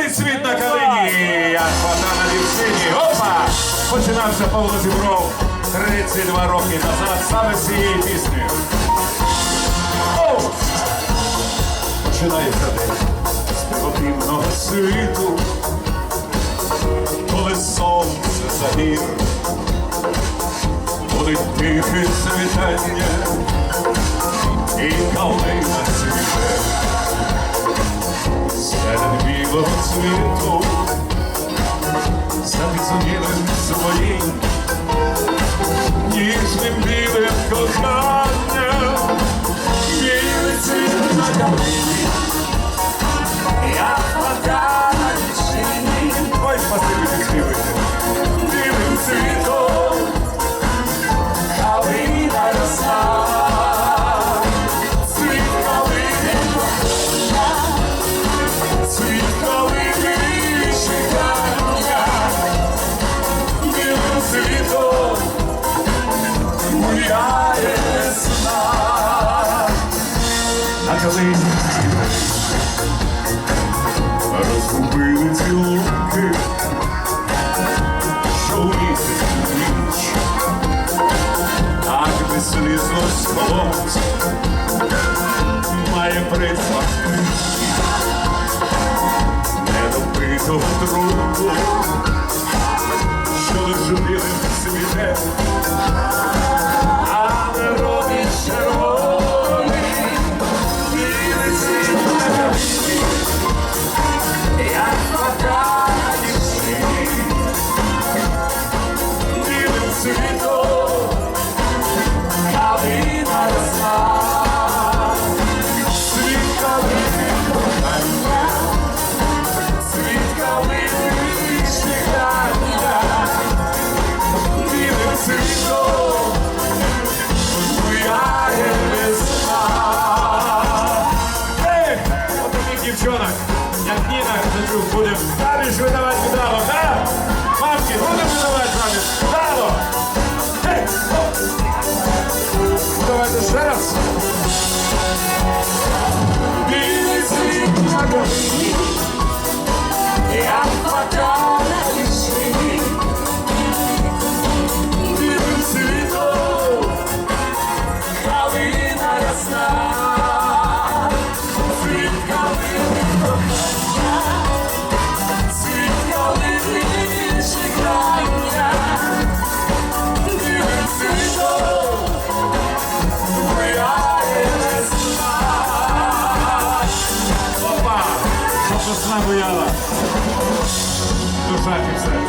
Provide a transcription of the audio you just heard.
Білий світ на калині, як вода на дівчині. Опа! Починався Павло Зібров 32 роки назад саме з цієї пісні. Починається день з дивопівного світу, коли сонце загір, буде тихе світання і калина цвіте. Білого цвіту. Запізонілим своїм Ніжним білим коханням. Білий цвіт на калині Як вода на вічині Ой, спасибі, підспівуйте Калині розгубили цілунки, що у місяць ніч, так би слізно сховать, має присмак недопитого трунку, що білим світе, будем заміж выдавать вдало, да? Мамки, будемо выдавать заміж вдало. Ей. Давайте еще раз. весна буяла. Душа і.